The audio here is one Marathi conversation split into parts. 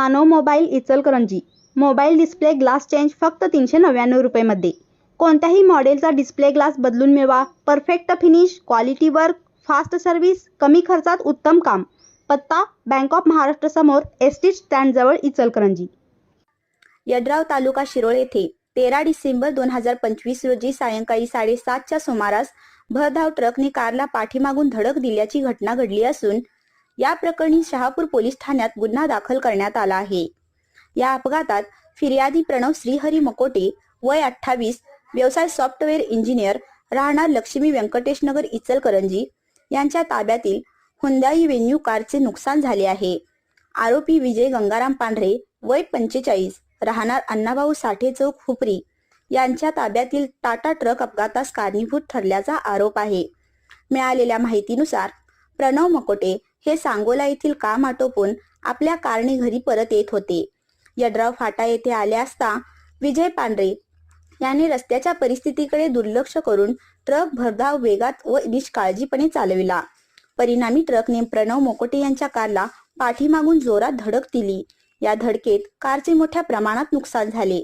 Manav mobile Ichalkaranji. Mobile display glass change फक्त तीनशे नव्याण्णव रुपयेमध्ये. कोणत्याही मॉडेलचा डिस्प्ले ग्लास बदलून मिळवा. Perfect finish quality work fast service कमी खर्चात उत्तम काम. पत्ता बँक ऑफ महाराष्ट्र समोर एस टी स्टँडजवळ इचलकरंजी. यड्राव तालुका शिरोळ येथे तेरा डिसेंबर दोन हजार पंचवीस रोजी सायंकाळी साडेसातच्या सुमारास भरधाव ट्रकने कारला पाठीमागून धडक दिल्याची घटना घडली असून या प्रकरणी शहापूर पोलीस ठाण्यात गुन्हा दाखल करण्यात आला आहे. या अपघातात फिर्यादी प्रणव श्रीहरी मकोटे वय अठ्ठावीस व्यवसाय सॉफ्टवेअर इंजिनियर राहणार लक्ष्मी व्यंकटेश नगर इचलकरंजी यांच्या ताब्यातील हुंदाई वेन्यू कारचे नुकसान झाले आहे. आरोपी विजय गंगाराम पांढरे वय पंचेचाळीस राहणार अण्णाभाऊ साठे चौक हुपरी यांच्या ताब्यातील टाटा ट्रक अपघातास कारणीभूत ठरल्याचा आरोप आहे. मिळालेल्या माहितीनुसार प्रणव मकोटे हे सांगोला येथील काम आटोपून आपल्या कारणे घरी परत येत होते. यड्राव फाटा येथे आले असता विजय पांढरे याने रस्त्याच्या परिस्थितीकडे दुर्लक्ष करून ट्रक भरधाव वेगात व निष्काळजीपणे चालविला. परिणामी ट्रकने प्रणव मोकोटे यांच्या कारला पाठीमागून जोरात धडक दिली. या धडकेत कारचे मोठ्या प्रमाणात नुकसान झाले.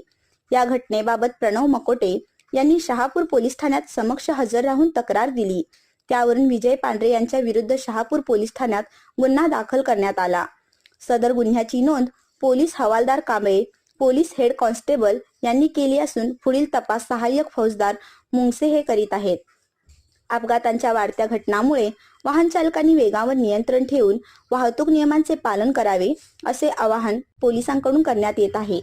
या घटनेबाबत प्रणव मकोटे यांनी शहापूर पोलीस ठाण्यात समक्ष हजर राहून तक्रार दिली. त्यावरून विजय पांढरे यांच्या विरुद्ध शहापूर पोलीस ठाण्यात गुन्हा दाखल करण्यात आला. सदर गुन्ह्याची नोंद पोलीस हवालदार कांबळे पोलीस हेड कॉन्स्टेबल यांनी केली असून पुढील तपास सहाय्यक फौजदार मुंगसे हे करीत आहेत. अपघातांच्या वाढत्या घटनामुळे वाहन चालकांनी वेगावर नियंत्रण ठेवून वाहतूक नियमांचे पालन करावे असे आवाहन पोलिसांकडून करण्यात येत आहे.